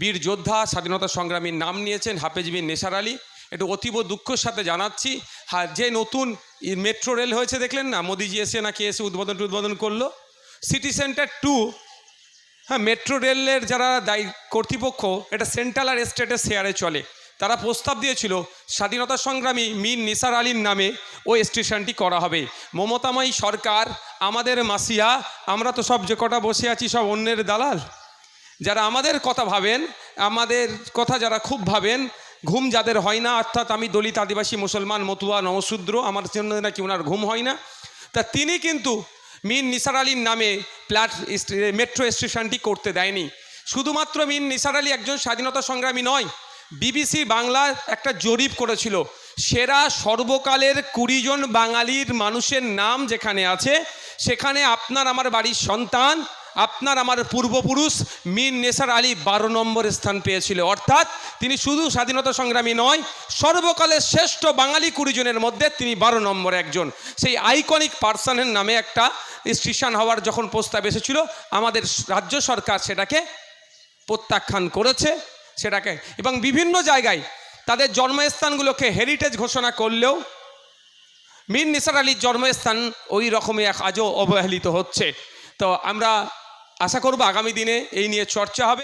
বীর যোদ্ধা স্বাধীনতা সংগ্রামীর নাম নিয়েছেন হাফেজ বিন নেসার আলী। একটু অতীব দুঃখের সাথে জানাচ্ছি হ্যাঁ যে নতুন মেট্রো রেল হয়েছে দেখলেন না? মোদিজি এসে নাকি এসে উদ্বোধন উদ্বোধন করল। সিটি সেন্টার টু হ্যাঁ মেট্রো রেলের যারা দায়ী কর্তৃপক্ষ, এটা সেন্ট্রাল আর স্টেটের শেয়ারে চলে। তারা প্রস্তাব দিয়েছিল, স্বাধীনতা সংগ্রামী মীর নিসার আলীর নামে ওই স্টেশনটি করা হবে। মমতাময়ী সরকার, আমাদের মাসিয়া, আমরা তো সব যে কটা বসে আছি সব অন্যের দালাল। যারা আমাদের কথা ভাবেন, আমাদের কথা যারা খুব ভাবেন, ঘুম যাদের হয় না, অর্থাৎ আমি দলিত আদিবাসী মুসলমান মতুয়া নমশূদ্র আমার জন্য নাকি ওনার ঘুম হয় না। তা তিনি কিন্তু মিন নিসার আলীর নামে প্ল্যাট মেট্রো স্টেশনটি করতে দেয়নি। শুধুমাত্র মিন নিসার আলী একজন স্বাধীনতা সংগ্রামী নয়, বিবিসি বাংলা একটা জরিপ করেছিল, সেরা সর্বকালের কুড়ি জন বাঙালির মানুষের নাম যেখানে আছে, সেখানে আপনার আমার বাড়ির সন্তান আপনার আমার পূর্বপুরুষ মীর নেসার আলী বারো নম্বর স্থান পেয়েছিল। অর্থাৎ তিনি শুধু স্বাধীনতা সংগ্রামী নয়, সর্বকালের শ্রেষ্ঠ বাঙালি কুড়িজনের মধ্যে তিনি বারো নম্বর একজন। সেই আইকনিক পার্সনের নামে একটা স্টেশন হওয়ার যখন প্রস্তাব এসেছিল, আমাদের রাজ্য সরকার সেটাকে প্রত্যাখ্যান করেছে, সেটাকে। এবং বিভিন্ন জায়গায় তাদের জন্মস্থানগুলোকে হেরিটেজ ঘোষণা করলেও মীর নিসার আলীর জন্মস্থান ওই রকমই আজও অবহেলিত হচ্ছে। তো আমরা আশা করব আগামী দিনে এই নিয়ে চর্চা হবে।